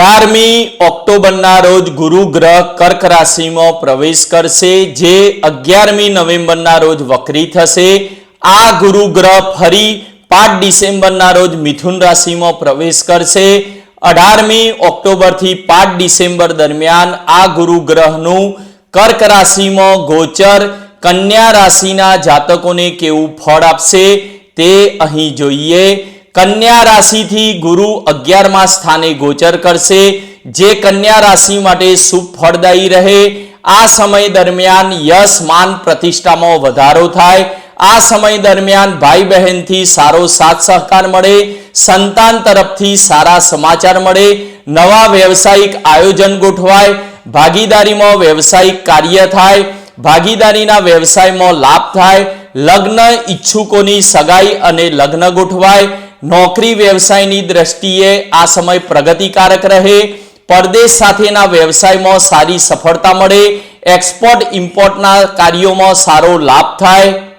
અઢારમી ઓક્ટોબરના રોજ ગુરુ ગ્રહ કર્ક રાશિમાં પ્રવેશ કરશે, જે અગિયારમી નવેમ્બરના રોજ વક્રી થશે. આ ગુરુ ગ્રહ ફરી પાંચ ડિસેમ્બરના રોજ મિથુન રાશિમાં પ્રવેશ કરશે. અઢારમી ઓક્ટોબરથી પાંચ ડિસેમ્બર દરમિયાન આ ગુરુ ગ્રહનું કર્ક રાશિમાં ગોચર કન્યા રાશિના જાતકોને કેવું ફળ આપશે તે અહીં જોઈએ. કન્યા રાશિથી ગુરુ અગિયારમાં સ્થાને ગોચર કરશે. જે કન્યા રાશિ માટે શુભ ફળદાયી રહે. આ સમય દરમિયાન યશ, માન પ્રતિષ્ઠામાં વધારો થાય. આ સમય દરમિયાન ભાઈ બહેનથી સારો સાથ સહકાર મળે. સંતાન તરફથી સારા સમાચાર મળે. નવા વ્યવસાયિક આયોજન ગોઠવાય. ભાગીદારીમાં વ્યવસાયિક કાર્ય થાય. ભાગીદારીના વ્યવસાયમાં લાભ થાય. લગ્ન ઈચ્છુકોની સગાઈ અને લગ્ન ગોઠવાય. નોકરી વ્યવસાયની દ્રષ્ટિએ આ સમય પ્રગતિકારક રહે, પરદેશ સાથેના વ્યવસાયમાં સારી સફળતા મળે, એક્સપોર્ટ, ઇમ્પોર્ટના કાર્યોમાં સારો લાભ થાય.